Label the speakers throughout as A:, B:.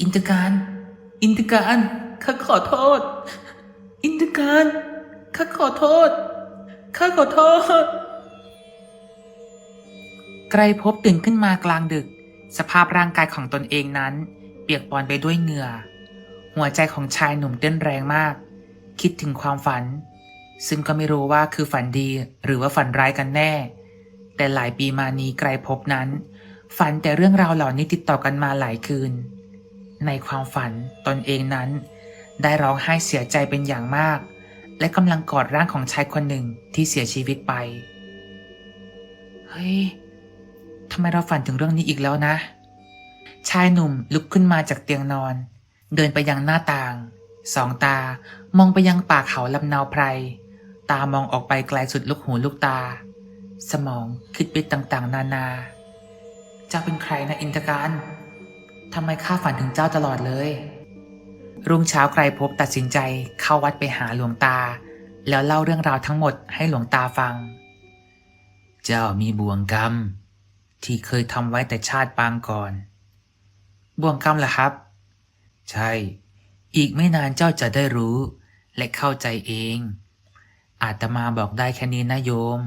A: อินทการ อินทการ ข้าขอโทษ อินทการ ข้าขอโทษ ข้าขอโทษ ไกรภพตื่นขึ้นมากลางดึก สภาพร่างกายของตนเองนั้น เปียกปอนไปด้วยเหงื่อ หัวใจของชายหนุ่มเต้นแรงมาก คิดถึงความฝัน ซึ่งก็ไม่รู้ว่าคือฝันดีหรือว่าฝันร้ายกันแน่ แต่หลายปีมานี้ไกรภพนั้น ฝันแต่เรื่องราวเหล่านี้ติดต่อกันมาหลายคืน ในความฝันตนเองนั้น ได้ร้องไห้เสียใจเป็นอย่างมาก และกำลังกอดร่างของชายคนหนึ่งที่เสียชีวิตไป เฮ้ยทำไมเราฝันถึงเรื่องนี้อีกแล้วนะ ชายหนุ่มลุกขึ้นมาจากเตียงนอน เดินไปยังหน้าต่าง สองตามองไปยังป่าเขาลำนาวไพร ตามองออกไปไกลสุดลูกหูลูกตา สมองคิดไปต่างๆ นานา เจ้าเป็นใครนะอินทการ ทำไมข้าฝันถึงเจ้าตลอดเลย รุ่งเช้าไกรภพตัดสินใจเข้าวัดไปหาหลวงตา แล้วเล่าเรื่องราวทั้งหมดให้หลวงตาฟัง เจ้ามีบ่วงกรรม ที่เคยทำไว้แต่ชาติปางก่อน บ่วงกรรมเหรอครับ ใช่ อีกไม่นานเจ้าจะได้รู้ และเข้าใจเอง อาตมาบอกได้แค่นี้นะโยม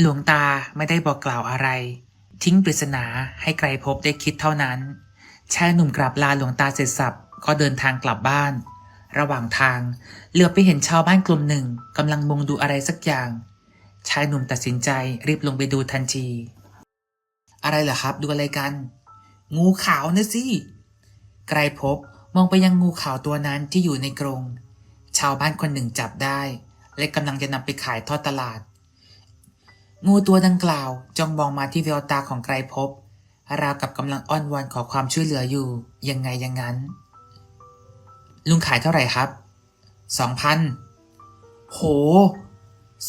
A: หลวงตาไม่ได้บอกกล่าวอะไร ทิ้งปริศนาให้ไกรภพได้คิดเท่านั้น ชายหนุ่มกราบลาหลวงตาเสร็จสับก็เดินทางกลับบ้าน ระหว่างทางเหลือไปเห็นชาวบ้านกลุ่มหนึ่งกำลังมุงดูอะไรสักอย่าง ชายหนุ่มตัดสินใจรีบลงไปดูทันที อะไรเหรอครับดูอะไรกัน งูขาวนะสิ ไกรภพมองไปยังงูขาวตัวนั้นที่อยู่ในกรง ชาวบ้านคนหนึ่งจับได้ และกำลังจะนำไปขายทอดตลาด งูตัวดังกล่าวจ้องมองมาที่แววตาของไกรภพราวกับกำลังอ้อนวอนขอความช่วยเหลืออยู่ ยังไงยังงั้น ลุงขายเท่าไหร่ครับสองพันโห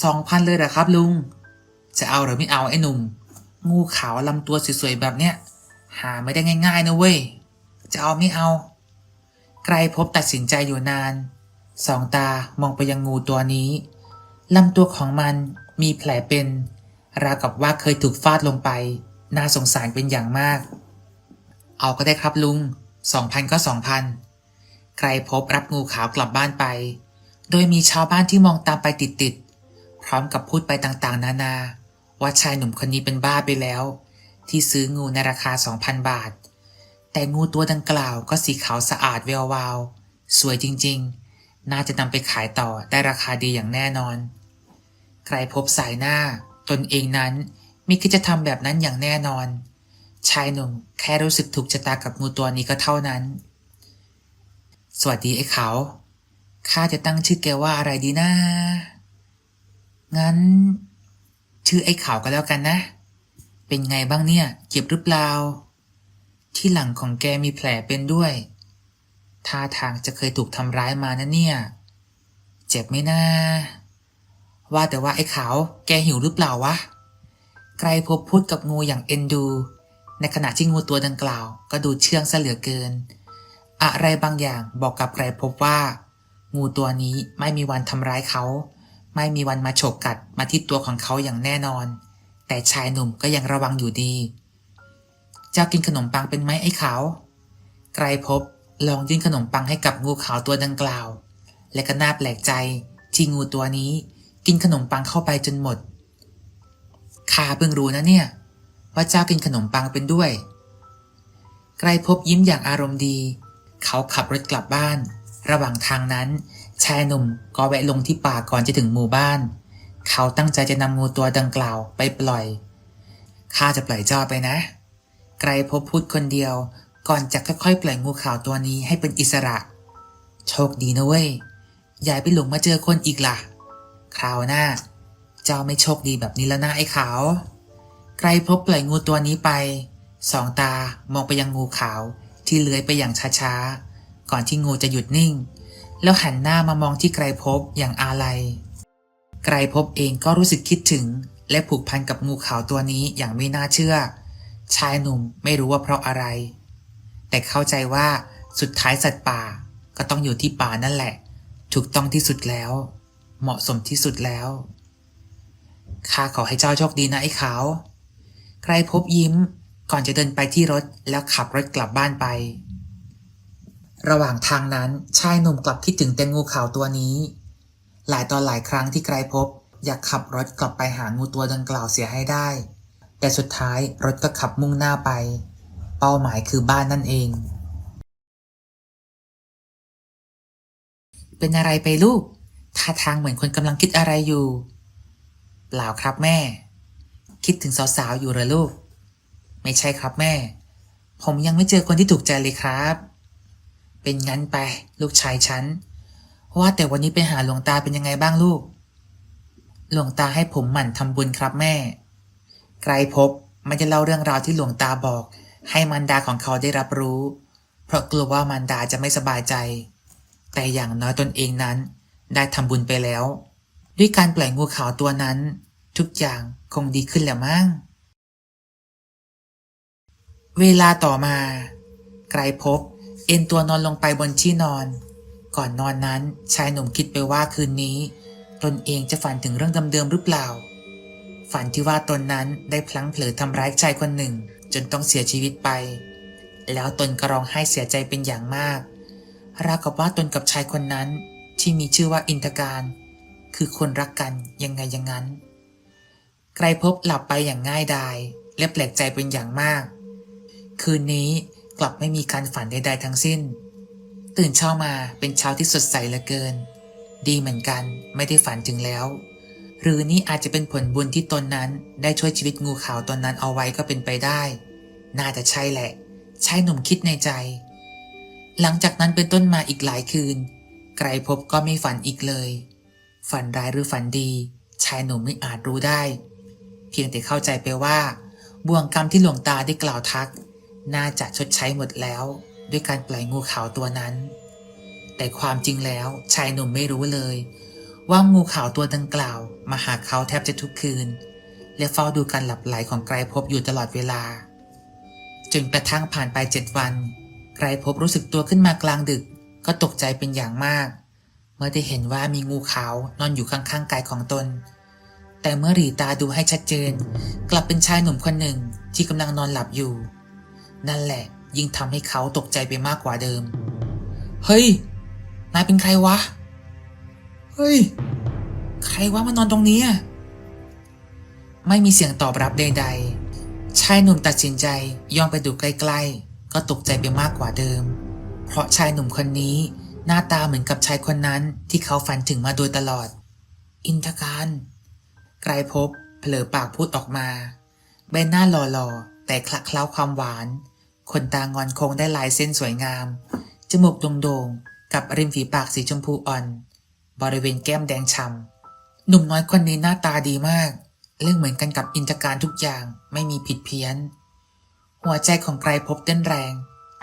A: สองพันเลยเหรอครับลุง จะเอาหรือไม่เอาไอ้หนุ่ม งูขาวลำตัวสวยๆแบบเนี้ย หาไม่ได้ง่ายๆนะเว้ย จะเอาไม่เอา ไกรภพตัดสินใจอยู่นาน สองตามองไปยังงูตัวนี้ลำตัวของมันมีแผลเป็น ราวกับว่าเคยถูกฟาดลงไป น่าสงสารเป็นอย่างมาก เอาก็ได้ครับลุงสองพันก็สองพันไกรภพรับงูขาวกลับบ้านไป โดยมีชาวบ้านที่มองตามไปติดๆ พร้อมกับพูดไปต่างๆ นานาว่าชายหนุ่มคนนี้เป็นบ้าไปแล้ว ที่ซื้องูในราคา 2,000 บาท แต่งูตัวดังกล่าวก็สีขาวสะอาดแวววาว สวยจริงๆ น่าจะนำไปขายต่อได้ราคาดีอย่างแน่นอน ใครพบสายหน้า ตนเองนั้นไม่คิดจะทำแบบนั้นอย่างแน่นอน ชายหนุ่มแค่รู้สึกถูกชะตากับงูตัวนี้ก็เท่านั้น สวัสดีไอ้เขาข้าจะตั้งชื่อแกว่าอะไรดีนะงั้น ชื่อไอ้ขาวก็แล้วกันนะ เป็นไงบ้างเนี่ยเจ็บหรือเปล่า ที่หลังของแกมีแผลเป็นด้วย ท่าทางจะเคยถูกทำร้ายมานะเนี่ย เจ็บไหมนะ ว่าแต่ว่าไอ้ขาว แกหิวหรือเปล่าวะ ไกรภพพูดกับงูอย่างเอ็นดู ในขณะที่งูตัวดังกล่าว ก็ดูเชื่องซะเหลือเกิน อะไรบางอย่างบอกกับไกรภพว่า งูตัวนี้ไม่มีวันทำร้ายเขา ไม่มีวันมาฉกกัดมาที่ตัวของเขาอย่างแน่นอน แต่ชายหนุ่มก็ยังระวังอยู่ดี เจ้ากินขนมปังเป็นไหมไอ้ขาว ไกรภพลองยื่นขนมปังให้กับงูขาวตัวดังกล่าว และก็น่าแปลกใจที่งูตัวนี้ กินขนมปังเข้าไปจนหมดข้าเพิ่งรู้นะเนี่ย ว่าเจ้ากินขนมปังเป็นด้วย ไกรภพยิ้มอย่างอารมณ์ดี เขาขับรถกลับบ้าน ระหว่างทางนั้น ชายหนุ่มก็แวะลงที่ป่าก่อนจะถึงหมู่บ้าน เขาตั้งใจจะนำงูตัวดังกล่าวไปปล่อยข้าจะปล่อยเจ้าไปนะ ไกรภพพูดคนเดียว ก่อนจะค่อยๆปล่อยงูขาวตัวนี้ให้เป็นอิสระ โชคดีนะเว้ยอย่าไปหลงมาเจอคนอีกล่ะ คราวหน้า เจ้าไม่โชคดีแบบนี้แล้วนะไอ้ขาวไกรภพปล่อยงูตัวนี้ไป สองตามองไปยังงูขาวที่เลื้อยไปอย่างช้าๆ ก่อนที่งูจะหยุดนิ่ง แล้วหันหน้ามามองที่ไกรภพอย่างอาลัย ไกรภพเองก็รู้สึกคิดถึง และผูกพันกับงูขาวตัวนี้อย่างไม่น่าเชื่อ ชายหนุ่มไม่รู้ว่าเพราะอะไร แต่เข้าใจว่าสุดท้ายสัตว์ป่าก็ต้องอยู่ที่ป่านั่นแหละ ถูกต้องที่สุดแล้ว เหมาะสมที่สุดแล้ว ข้าขอให้เจ้าโชคดีนะไอ้ขาวไกรภพยิ้มก่อนจะเดินไปที่รถแล้วขับรถกลับบ้านไป ระหว่างทางนั้นชายหนุ่มกลับคิดถึงแต่งูขาวตัวนี้ หลายตอนหลายครั้งที่ไกลพบ อยากขับรถกลับไปหางูตัวดังกล่าวเสียให้ได้ แต่สุดท้ายรถก็ขับมุ่งหน้าไป เป้าหมายคือบ้านนั่นเองเป็นอะไรไปลูก ท่าทางเหมือนคนกำลังคิดอะไรอยู่ เปล่าครับแม่ คิดถึงสาวๆอยู่เหรอลูก ไม่ใช่ครับแม่ ผมยังไม่เจอคนที่ถูกใจเลยครับ เป็นงั้นไป ลูกชายฉันว่าแต่วันนี้ไปหาหลวงตาเป็นยังไงบ้างลูก หลวงตาให้ผมหมั่นทำบุญครับแม่ ไกรภพมันจะเล่าเรื่องราวที่หลวงตาบอก ให้มารดาของเขาได้รับรู้ เพราะกลัวว่ามารดาจะไม่สบายใจ แต่อย่างน้อยตนเองนั้น ได้ทำบุญไปแล้ว ด้วยการปล่อยงูขาวตัวนั้น ทุกอย่างคงดีขึ้นแล้วมั้งเวลาต่อมา ไกรภพเอ็นตัวนอนลงไปบนที่นอน ก่อนนอนนั้นชายหนุ่มคิดไปว่าคืนนี้ ตนเองจะฝันถึงเรื่องเดิมๆหรือเปล่า ฝันที่ว่าตนนั้นได้พลั้งเผลอทำร้ายชายคนหนึ่ง จนต้องเสียชีวิตไป แล้วตนก็ร้องไห้เสียใจเป็นอย่างมาก ราวกับว่าตนกับชายคนนั้น ที่มีชื่อว่าอินทการ คือคนรักกันยังไงอย่างนั้น ไกรภพหลับไปอย่างง่ายดายและแปลกใจเป็นอย่างมาก คืนนี้กลับไม่มีการฝันใดๆทั้งสิ้น ตื่นเช้ามาเป็นเช้าที่สดใสเหลือเกิน ดีเหมือนกันไม่ได้ฝันถึงแล้ว หรือนี่อาจจะเป็นผลบุญที่ตนนั้นได้ช่วยชีวิตงูขาวตนนั้นเอาไว้ก็เป็นไปได้ น่าจะใช่แหละชายหนุ่มคิดในใจ หลังจากนั้นเป็นต้นมาอีกหลายคืน ไกรภพก็ไม่ฝันอีกเลย ฝันร้ายหรือฝันดี ชายหนุ่มไม่อาจรู้ได้ เพียงแต่เข้าใจไปว่า บ่วงกรรมที่หลวงตาได้กล่าวทัก น่าจะชดใช้หมดแล้ว ด้วยการปล่อยงูขาวตัวนั้น แต่ความจริงแล้วชายหนุ่มไม่รู้เลย ว่างูขาวตัวดังกล่าว มาหาเขาแทบจะทุกคืน และเฝ้าดูการหลับไหลของไกรภพอยู่ตลอดเวลาจนกระทั่งผ่านไปเจ็ดวัน ไกรภพรู้สึกตัวขึ้นมากลางดึก ก็ตกใจเป็นอย่างมาก เมื่อได้เห็นว่ามีงูขาวนอนอยู่ข้างๆกายของตน แต่เมื่อหลีตาดูให้ชัดเจน กลับเป็นชายหนุ่มคนหนึ่งที่กำลังนอนหลับอยู่ นั่นแหละยิ่งทำให้เขาตกใจไปมากกว่าเดิม เฮ้ย นายเป็นใครวะ เฮ้ย ใครวะมานอนตรงนี้อะไม่มีเสียงตอบรับใดๆ ชายหนุ่มตัดสินใจย่องไปดูใกล้ ๆ ก็ตกใจไปมากกว่าเดิม เพราะชายหนุ่มคนนี้หน้าตาเหมือนกับชายคนนั้นที่เขาฝันถึงมาโดยตลอด อินทการไกรภพเผลอปากพูดออกมา ใบหน้าหล่อๆ แต่คละเคล้าความหวาน ขนตางอนโค้งได้ลายเส้นสวยงาม จมูกโด่งๆ กับริมฝีปากสีชมพูอ่อน บริเวณแก้มแดงฉ่ำหนุ่มน้อยคนนี้หน้าตาดีมาก เรื่องเหมือนกันกับอินทการทุกอย่างไม่มีผิดเพี้ยน หัวใจของไกรภพเต้นแรง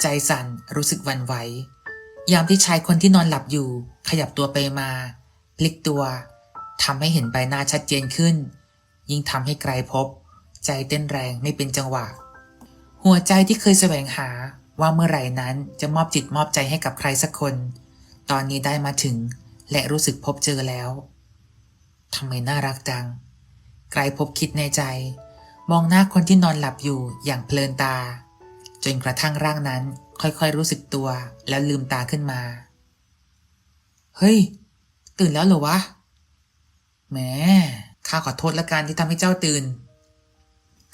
A: ใจสั่นรู้สึกวันไหวยามที่ชายคนที่นอนหลับอยู่ ขยับตัวไปมาพลิกตัวทำให้เห็นใบหน้าชัดเจนขึ้น ยิ่งทำให้ไกรภพใจเต้นแรงไม่เป็นจังหวะ หัวใจที่เคยแสวงหาว่าเมื่อไหร่นั้นจะมอบจิตมอบใจให้กับใครสักคน ตอนนี้ได้มาถึง และรู้สึกพบเจอแล้วทำไมน่ารักจัง ไกรภพคิดในใจ มองหน้าคนที่นอนหลับอยู่อย่างเพลินตา จนกระทั่งร่างนั้นค่อยๆรู้สึกตัวแล้วลืมตาขึ้นมา เฮ้ย ตื่นแล้วเหรอวะ แหม ข้าขอโทษละกันที่ทำให้เจ้าตื่น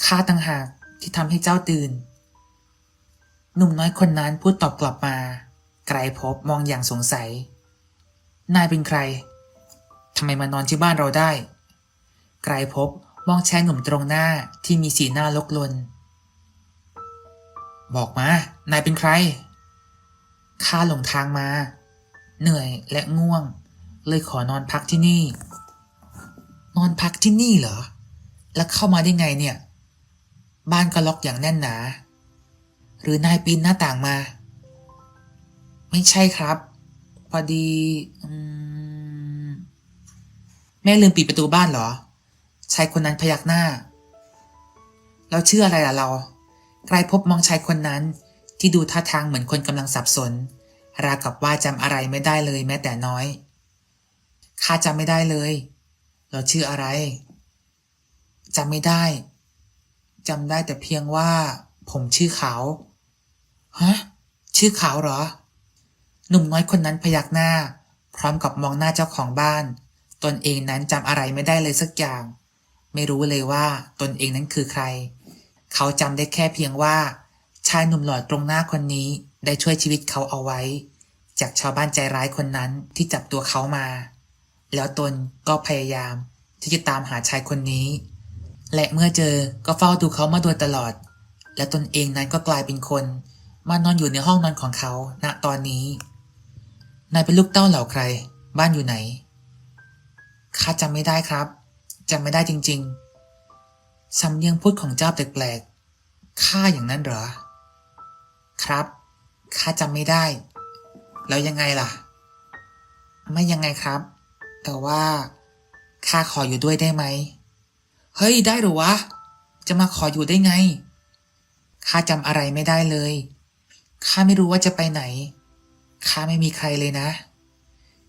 A: ข้าต่างหากที่ทำให้เจ้าตื่น หนุ่มน้อยคนนั้นพูดตอบกลับมา ไกรภพมองอย่างสงสัย นายเป็นใคร ทำไมมานอนที่บ้านเราได้ ไกรภพมองชายหนุ่มตรงหน้าที่มีสีหน้าลกลน บอกมา นายเป็นใคร ข้าหลงทางมา เหนื่อยและง่วง เลยขอนอนพักที่นี่ นอนพักที่นี่เหรอ แล้วเข้ามาได้ไงเนี่ย บ้านก็ล็อกอย่างแน่นหนา หรือนายปีนหน้าต่างมา ไม่ใช่ครับ พอดีอมแม่ลืมปิดประตูบ้านเหรอชายคนนั้นพยักหน้า แล้วชื่ออะไรล่ะเรา ไกลพบมองชายคนนั้น ที่ดูท่าทางเหมือนคนกำลังสับสน ราวกับว่าจำอะไรไม่ได้เลยแม้แต่น้อย ข้าจำไม่ได้เลย เราชื่ออะไรจำไม่ได้จำได้แต่เพียงว่า ผมชื่อขาวฮะชื่อขาวเหรอ หนุ่มน้อยคนนั้นพยักหน้า พร้อมกับมองหน้าเจ้าของบ้าน ตนเองนั้นจำอะไรไม่ได้เลยสักอย่าง ไม่รู้เลยว่าตนเองนั้นคือใคร เขาจำได้แค่เพียงว่า ชายหนุ่มหล่อตรงหน้าคนนี้ได้ช่วยชีวิตเขาเอาไว้ จากชาวบ้านใจร้ายคนนั้นที่จับตัวเขามา แล้วตนก็พยายามที่จะตามหาชายคนนี้ และเมื่อเจอก็เฝ้าดูเขามาโดยตลอด และตนเองนั้นก็กลายเป็นคน มานอนอยู่ในห้องนอนของเขาณตอนนี้นายเป็นลูกเต้าเหล่าใคร บ้านอยู่ไหนข้าจำไม่ได้ครับจำไม่ได้จริง ๆ สำเนียงพูดของเจ้าแปลกๆข้าอย่างนั้นเหรอ ครับข้าจำไม่ได้ แล้วยังไงล่ะ ไม่ยังไงครับ แต่ว่าข้าขออยู่ด้วยได้ไหม เฮ้ยได้หรือวะ จะมาขออยู่ได้ไงข้าจำอะไรไม่ได้เลยข้าไม่รู้ว่าจะไปไหนข้าไม่มีใครเลยนะ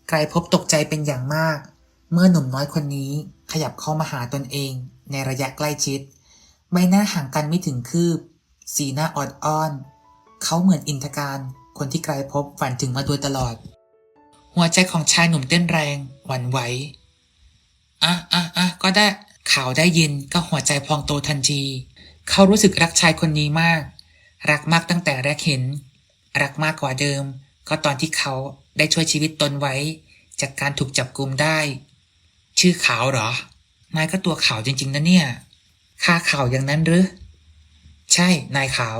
A: ไกรพบตกใจเป็นอย่างมาก เมื่อหนุ่มน้อยคนนี้ขยับเข้ามาหาตนเอง ในระยะใกล้ชิด ใบหน้าห่างกันไม่ถึงคืบ สีหน้าออดอ้อน เขาเหมือนอินทการคนที่ไกรภพฝันถึงมาโดยตลอด หัวใจของชายหนุ่มเต้นแรงหวั่นไหวอะอะอะก็ได้ข่าวได้ยินก็หัวใจพองโตทันที เขารู้สึกรักชายคนนี้มาก รักมากตั้งแต่แรกเห็น รักมากกว่าเดิม ก็ตอนที่เขาได้ช่วยชีวิตตนไว้ จากการถูกจับกุมได้ ชื่อขาวเหรอ นายก็ตัวขาวจริง ๆนะเนี่ยข้าขาวอย่างนั้นหรือ ใช่ นายขาว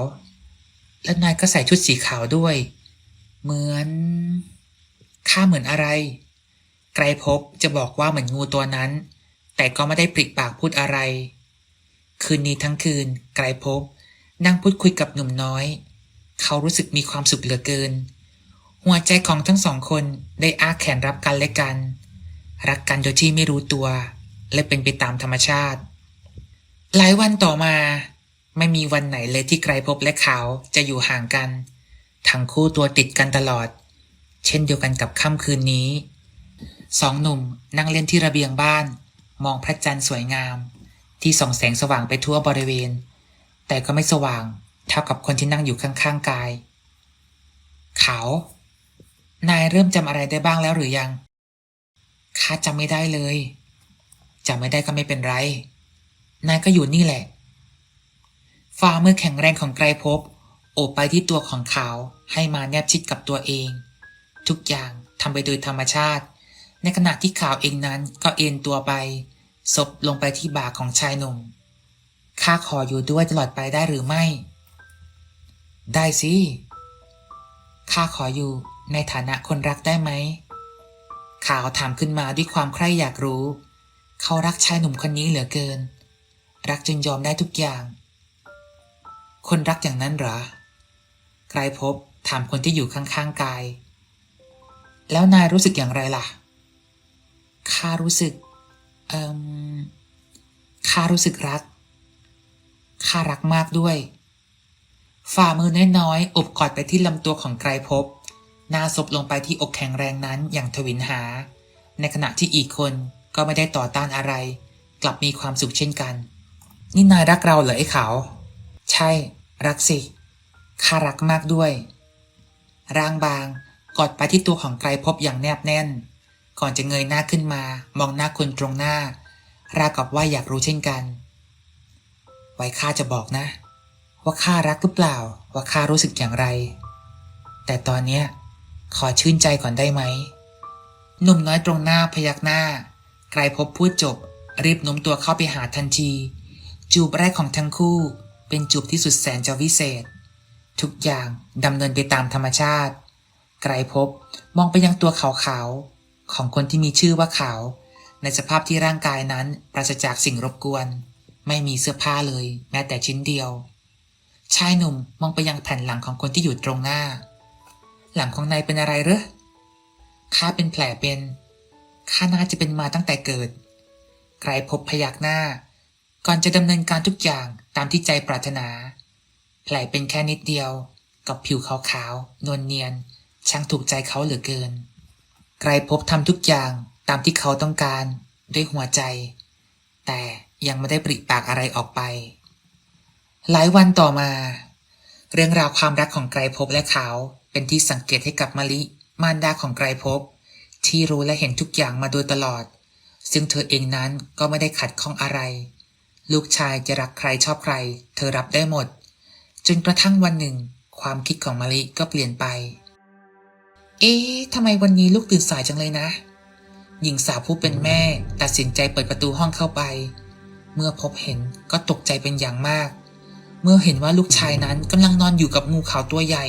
A: แล้วนายก็ใส่ชุดสีขาวด้วย เหมือนข้าเหมือนอะไร ไกรภพจะบอกว่าเหมือนงูตัวนั้น แต่ก็ไม่ได้ปริกปากพูดอะไร คืนนี้ทั้งคืน ไกรภพนั่งพูดคุยกับหนุ่มน้อย เขารู้สึกมีความสุขเหลือเกิน หัวใจของทั้งสองคนได้อ้าแขนรับกันและกัน รักกันโดยที่ไม่รู้ตัว และเป็นไปตามธรรมชาติ หลายวันต่อมา ไม่มีวันไหนเลยที่ไกรภพและเขาจะอยู่ห่างกัน ทั้งคู่ตัวติดกันตลอด เช่นเดียวกันกับค่ำคืนนี้ สองหนุ่มนั่งเล่นที่ระเบียงบ้าน มองพระจันทร์สวยงาม ที่ส่องแสงสว่างไปทั่วบริเวณ แต่ก็ไม่สว่างเท่ากับคนที่นั่งอยู่ข้างๆกาย เขา นายเริ่มจำอะไรได้บ้างแล้วหรือยังข้าจำไม่ได้เลย จำไม่ได้ก็ไม่เป็นไร นายก็อยู่นี่แหละ ฝ่ามือแข็งแรงของไกรภพโอบไปที่ตัวของเขาให้มาแนบชิดกับตัวเอง ทุกอย่างทำไปโดยธรรมชาติ ในขณะที่ข่าวเองนั้นก็เอ็นตัวไปซบลงไปที่บ่าของชายหนุ่มข้าขออยู่ด้วยตลอดไปได้หรือไม่ ได้สิข้าขออยู่ในฐานะคนรักได้ไหมข่าวถามขึ้นมาด้วยความใคร่อยากรู้ เขารักชายหนุ่มคนนี้เหลือเกิน รักจนยอมได้ทุกอย่าง คนรักอย่างนั้นหรอไกรภพถามคนที่อยู่ข้างๆกาย แล้วนายรู้สึกอย่างไรล่ะ ข้ารู้สึก เอ่มข้ารู้สึกรัก ข้ารักมากด้วย ฝ่ามือน้อยๆอบกอดไปที่ลำตัวของไกรภพหน้าซบลงไปที่อกแข็งแรงนั้นอย่างทวินหา ในขณะที่อีกคน ก็ไม่ได้ต่อต้านอะไร กลับมีความสุขเช่นกัน นี่นายรักเราเหรอไอ้ขาวใช่ รักสิข้ารักมากด้วย ร่างบางกอดไปที่ตัวของไกรภพอย่างแนบแน่น ก่อนจะเงยหน้าขึ้นมา มองหน้าคนตรงหน้า ราวกับว่าอยากรู้เช่นกัน ไว้ข้าจะบอกนะ ว่าข้ารักหรือเปล่า ว่าข้ารู้สึกอย่างไร แต่ตอนเนี้ยขอชื่นใจก่อนได้ไหมหนุ่มน้อยตรงหน้าพยักหน้า ไกรภพพูดจบ รีบโน้มตัวเข้าไปหาทันที จูบแรกของทั้งคู่ เป็นจูบที่สุดแสนจะวิเศษ ทุกอย่างดำเนินไปตามธรรมชาติ ไกรภพมองไปยังตัวขาวๆ ของคนที่มีชื่อว่าขาว ในสภาพที่ร่างกายนั้นปราศจากสิ่งรบกวน ไม่มีเสื้อผ้าเลย แม้แต่ชิ้นเดียว ชายหนุ่มมองไปยังแผ่นหลังของคนที่อยู่ตรงหน้า หลังของนายเป็นอะไรเหรอข้าเป็นแผลเป็น ข้าน่าจะเป็นมาตั้งแต่เกิด ไกรภพพยักหน้า ก่อนจะดำเนินการทุกอย่างตามที่ใจปรารถนาแผลเป็นแค่นิดเดียว กับผิวขาวๆนวลเนียน ช่างถูกใจเขาเหลือเกิน ไกรภพทำทุกอย่างตามที่เขาต้องการด้วยหัวใจ แต่ยังไม่ได้ปริปากอะไรออกไป หลายวันต่อมา เรื่องราวความรักของไกรภพและเขา เป็นที่สังเกตให้กับมะลิ มารดาของไกรภพ ที่รู้และเห็นทุกอย่างมาโดยตลอด ซึ่งเธอเองนั้นก็ไม่ได้ขัดข้องอะไร ลูกชายจะรักใครชอบใคร เธอรับได้หมด จนกระทั่งวันหนึ่ง ความคิดของมะลิก็เปลี่ยนไป เอ๊ะทำไมวันนี้ลูกตื่นสายจังเลยนะ หญิงสาวผู้เป็นแม่ตัดสินใจเปิดประตูห้องเข้าไป เมื่อพบเห็นก็ตกใจเป็นอย่างมาก เมื่อเห็นว่าลูกชายนั้นกำลังนอนอยู่กับงูขาวตัวใหญ่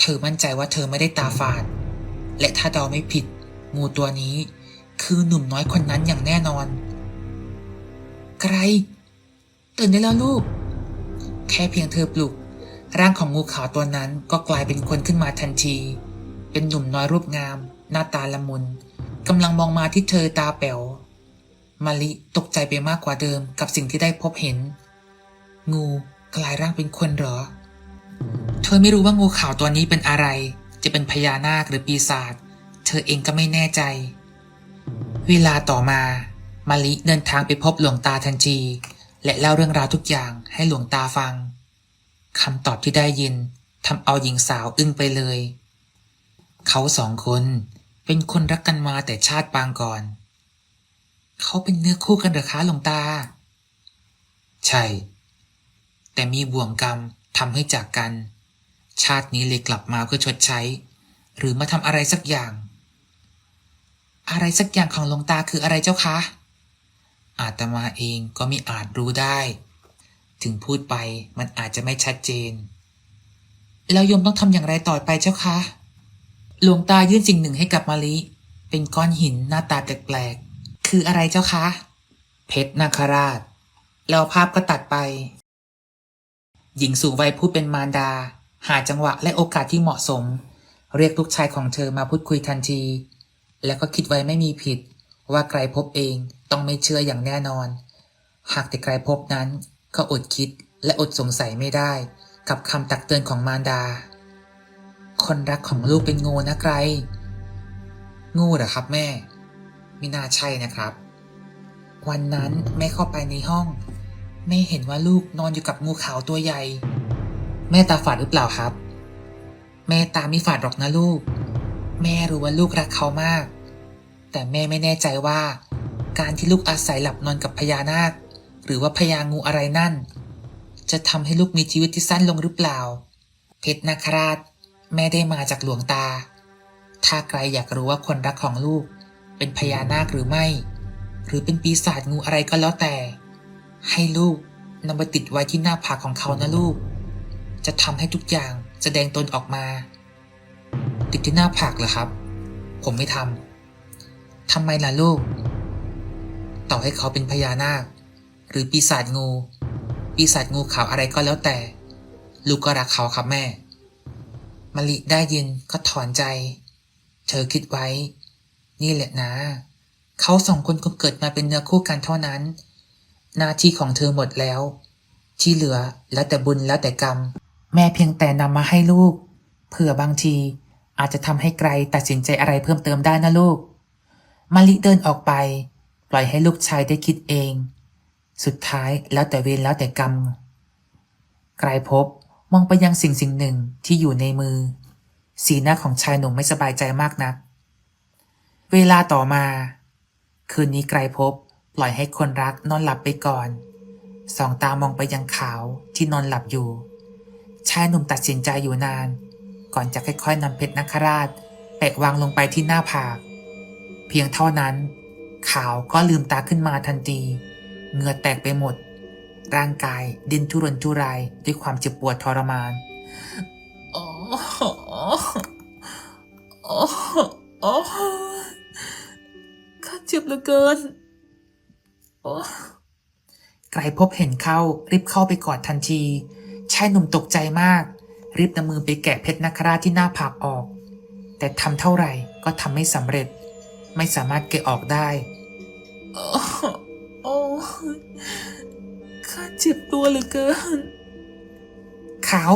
A: เธอมั่นใจว่าเธอไม่ได้ตาฝาด และถ้าเดาไม่ผิด งูตัวนี้ คือหนุ่มน้อยคนนั้นอย่างแน่นอนไกรตื่นได้แล้วลูก แค่เพียงเธอปลุก ร่างของงูขาวตัวนั้นก็กลายเป็นคนขึ้นมาทันที เป็นหนุ่มน้อยรูปงาม หน้าตาละมุนกำลังมองมาที่เธอตาแป๋วมาลิตกใจไปมากกว่าเดิมกับสิ่งที่ได้พบเห็น งูกลายร่างเป็นคนเหรอ เธอไม่รู้ว่างูขาวตัวนี้เป็นอะไร จะเป็นพญานาคหรือปีศาจเธอเองก็ไม่แน่ใจ เวลาต่อมามาลิเดินทางไปพบหลวงตาทันทีและเล่าเรื่องราวทุกอย่างให้หลวงตาฟังคำตอบที่ได้ยินทำเอาหญิงสาวอึ้งไปเลย เขาสองคนเป็นคนรักกันมาแต่ชาติปางก่อน เขาเป็นเนื้อคู่กันเหรอคะหลวงตา ใช่ แต่มีบ่วงกรรมทำให้จากกัน ชาตินี้เลยกลับมาเพื่อชดใช้ หรือมาทำอะไรสักอย่าง อะไรสักอย่างของหลวงตาคืออะไรเจ้าคะ อาตมาเองก็ม่อาจรู้ได้ ถึงพูดไปมันอาจจะไม่ชัดเจน แล้วโยมต้องทำอย่างไรต่อไปเจ้าคะ หลวงตายื่นสิ่งหนึ่งให้กับมาลิเป็นก้อนหินหน้าตาแปลกๆ คืออะไรเจ้าคะ เพชรนาคราช แล้วภาพก็ตัดไป หญิงสูงวัยผู้เป็นมารดา หาจังหวะและโอกาสที่เหมาะสม เรียกลูกชายของเธอมาพูดคุยทันที แล้วก็คิดไว้ไม่มีผิด ว่าไกรภพเองต้องไม่เชื่ออย่างแน่นอน หากแต่ไกรภพนั้นก็อดคิดและอดสงสัยไม่ได้ กับคำตักเตือนของมารดา คนรักของลูกเป็นงูนะไกรงูเหรอครับแม่ไม่น่าใช่นะครับ วันนั้นแม่เข้าไปในห้องแม่เห็นว่าลูกนอนอยู่กับงูขาวตัวใหญ่ แม่ตาฝาดหรือเปล่าครับ แม่ตาไม่ฝาดหรอกนะลูก แม่รู้ว่าลูกรักเขามาก แต่แม่ไม่แน่ใจว่า การที่ลูกอาศัยหลับนอนกับพญานาค หรือว่าพญางูอะไรนั่น จะทำให้ลูกมีชีวิตที่สั้นลงหรือเปล่า เพชรนาคราช แม่ได้มาจากหลวงตา ถ้าใครอยากรู้ว่าคนรักของลูก เป็นพญานาคหรือไม่ หรือเป็นปีศาจงูอะไรก็แล้วแต่ ให้ลูกนำไปติดไว้ที่หน้าผากของเขานะลูก จะทำให้ทุกอย่างแสดงตนออกมา ติดที่หน้าผากเหรอครับ ผมไม่ทำทำไมล่ะลูก ต่อให้เขาเป็นพญานาค หรือปีศาจงู ปีศาจงูขาวอะไรก็แล้วแต่ ลูกก็รักเขาครับแม่มะลิได้ยินก็ถอนใจ เธอคิดไว้ นี่แหละนะ เขาสองคนคงเกิดมาเป็นเนื้อคู่กันเท่านั้น หน้าที่ของเธอหมดแล้ว ที่เหลือแล้วแต่บุญแล้วแต่กรรม แม่เพียงแต่นำมาให้ลูก เผื่อบางที อาจจะทำให้ไกลตัดสินใจอะไรเพิ่มเติมได้นะลูกมะลิเดินออกไป ปล่อยให้ลูกชายได้คิดเอง สุดท้ายแล้วแต่เวรแล้วแต่กรรม ไกลพบมองไปยังสิ่งสิ่งหนึ่งที่อยู่ในมือ สีหน้าของชายหนุ่มไม่สบายใจมากนัก เวลาต่อมา คืนนี้ไกลพบ ปล่อยให้คนรักนอนหลับไปก่อน สองตามองไปยังขาวที่นอนหลับอยู่ ชายหนุ่มตัดสินใจอยู่นาน ก่อนจะค่อยๆนำเพชรนักราชแปะวางลงไปที่หน้าผาก เพียงเท่านั้นขาวก็ลืมตาขึ้นมาทันทีเหงื่อแตกไปหมด ร่างกายดิ้นทุรนทุรายด้วยความเจ็บปวดทรมานโอ้โอ้โอ้ข้าเจ็บเหลือเกินโอ้ไกรพบเห็นเข้ารีบเข้าไปกอดทันที ชายหนุ่มตกใจมาก รีบนำมือไปแกะเพชรนาคราชที่หน้าผากออก แต่ทำเท่าไหร่ก็ทำไม่สำเร็จ ไม่สามารถแกะออกได้โอ้โอ้ข้าเจ็บตัวเหลือเกิน ขาว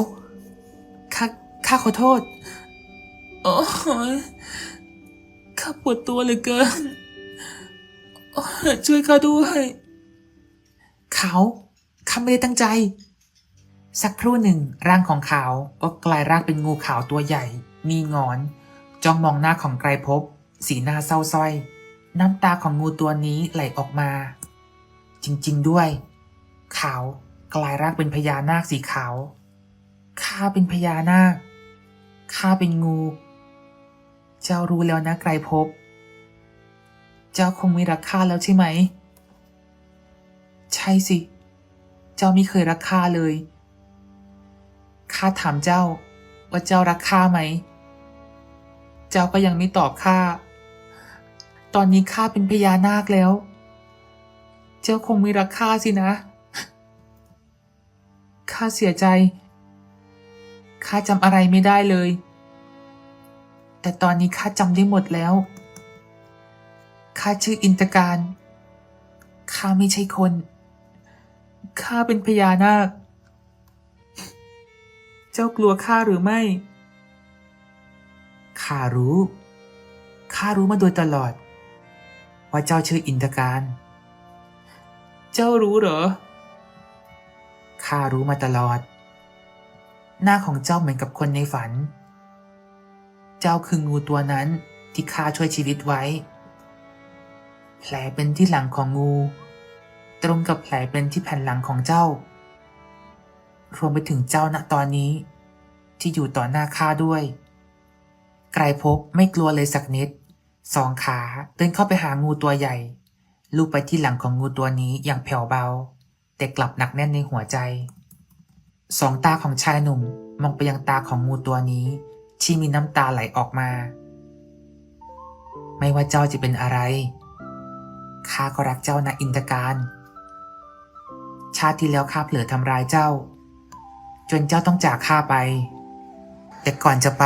A: ข้า ข้าขอโทษ โอ้ยข้าปวดตัวเหลือเกินโอ้ยช่วยข้าด้วย ขาว ข้าไม่ได้ตั้งใจ สักครู่หนึ่งร่างของเขาก็กลายร่างเป็นงูขาวตัวใหญ่ มีงอน จ้องมองหน้าของไกรภพสีหน้าเศร้าสร้อย น้ำตาของงูตัวนี้ไหลออกมา จริง ๆ ด้วย ขาวกลายร่างเป็นพญานาคสีขาวข้าเป็นพญานาคข้าเป็นงู เจ้ารู้แล้วนะไกรภพเจ้าคงไม่รักข้าแล้วใช่ไหม ใช่สิ เจ้าไม่เคยรักข้าเลย ข้าถามเจ้า ว่าเจ้ารักข้าไหม เจ้าก็ยังไม่ตอบข้า ตอนนี้ข้าเป็นพญานาคแล้ว เจ้าคงไม่รักข้าสินะ ข้าเสียใจ ข้าจำอะไรไม่ได้เลย แต่ตอนนี้ข้าจำได้หมดแล้ว ข้าชื่ออินตการ ข้าไม่ใช่คน ข้าเป็นพญานาค จ้ากลัวข้าหรือไม่ ข้ารู้ ข้ารู้มาโดยตลอด ว่าเจ้าชื่ออินทการ เจ้ารู้เหรอ ข้ารู้มาตลอด หน้าของเจ้าเหมือนกับคนในฝัน เจ้าคืองูตัวนั้นที่ข้าช่วยชีวิตไว้ แผลเป็นที่หลังของงู ตรงกับแผลเป็นที่แผ่นหลังของเจ้า รวมไปถึงเจ้าณตอนนี้ ที่อยู่ต่อหน้าข้าด้วย ไกรภพไม่กลัวเลยสักนิด สองขาเดินเข้าไปหางูตัวใหญ่ ลูบไปที่หลังของงูตัวนี้อย่างแผ่วเบา แต่กลับหนักแน่นในหัวใจ สองตาของชายหนุ่มมองไปยังตาของงูตัวนี้ ที่มีน้ำตาไหลออกมา ไม่ว่าเจ้าจะเป็นอะไรข้าก็รักเจ้านะอินทการ ชาติที่แล้วข้าเผลอทำร้ายเจ้า จนเจ้าต้องจากข้าไป แต่ก่อนจะไป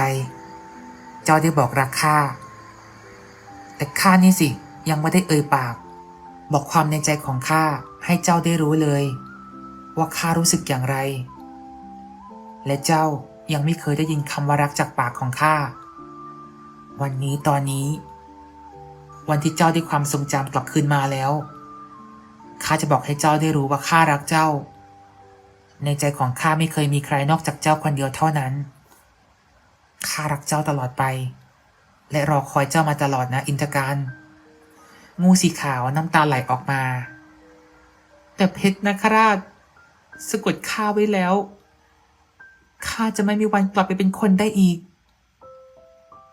A: เจ้าได้บอกรักข้าแต่ข้านี่สิยังไม่ได้เอ่ยปาก บอกความในใจของข้าให้เจ้าได้รู้เลย ว่าข้ารู้สึกอย่างไร และเจ้ายังไม่เคยได้ยินคำว่ารักจากปากของข้าวันนี้ตอนนี้ วันที่เจ้าได้ความทรงจำกลับคืนมาแล้วข้าจะบอกให้เจ้าได้รู้ว่าข้ารักเจ้า ในใจของข้าไม่เคยมีใครนอกจากเจ้าคนเดียวเท่านั้น ข้ารักเจ้าตลอดไป และรอคอยเจ้ามาตลอดนะอินทการ งูสีขาวน้ำตาไหลออกมา แต่เพชรนาคราชสะกดข้าไว้แล้ว ข้าจะไม่มีวันกลับไปเป็นคนได้อีก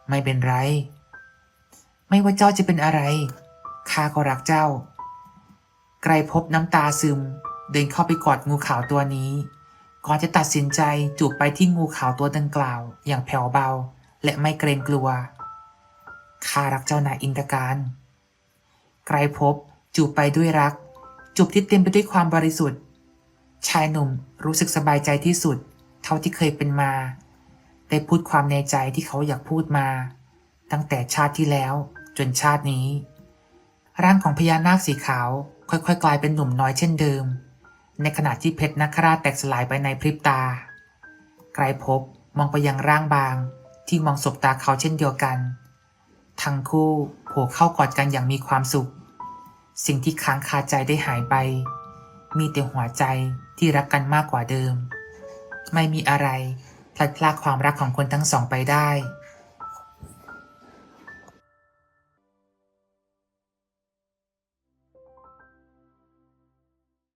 A: ไม่เป็นไร ไม่ว่าเจ้าจะเป็นอะไร ข้าก็รักเจ้า ไกรพบน้ำตาซึม เดินเข้าไปกอดงูขาวตัวนี้ ก่อนจะตัดสินใจจูบไปที่งูขาวตัวดังกล่าว อย่างแผ่วเบา และไม่เกรงกลัวข้ารักเจ้านายอินทการไกรภพจูบไปด้วยรัก จูบที่เต็มไปด้วยความบริสุทธิ์ ชายหนุ่มรู้สึกสบายใจที่สุด เท่าที่เคยเป็นมาได้พูดความในใจที่เขาอยากพูดมา ตั้งแต่ชาติที่แล้วจนชาตินี้ ร่างของพญานาคสีขาว ค่อยๆ กลายเป็นหนุ่มน้อยเช่นเดิม ในขณะที่เพชรนักราชแตกสลายไปในพริบตา ไกรภพมองไปยังร่างบางที่มองสบตาเขาเช่นเดียวกัน ทั้งคู่โผล่เข้ากอดกันอย่างมีความสุข สิ่งที่ค้างคาใจได้หายไป มีแต่หัวใจที่รักกันมากกว่าเดิม ไม่มีอะไรพลัดพรากความรักของคนทั้งสองไปได้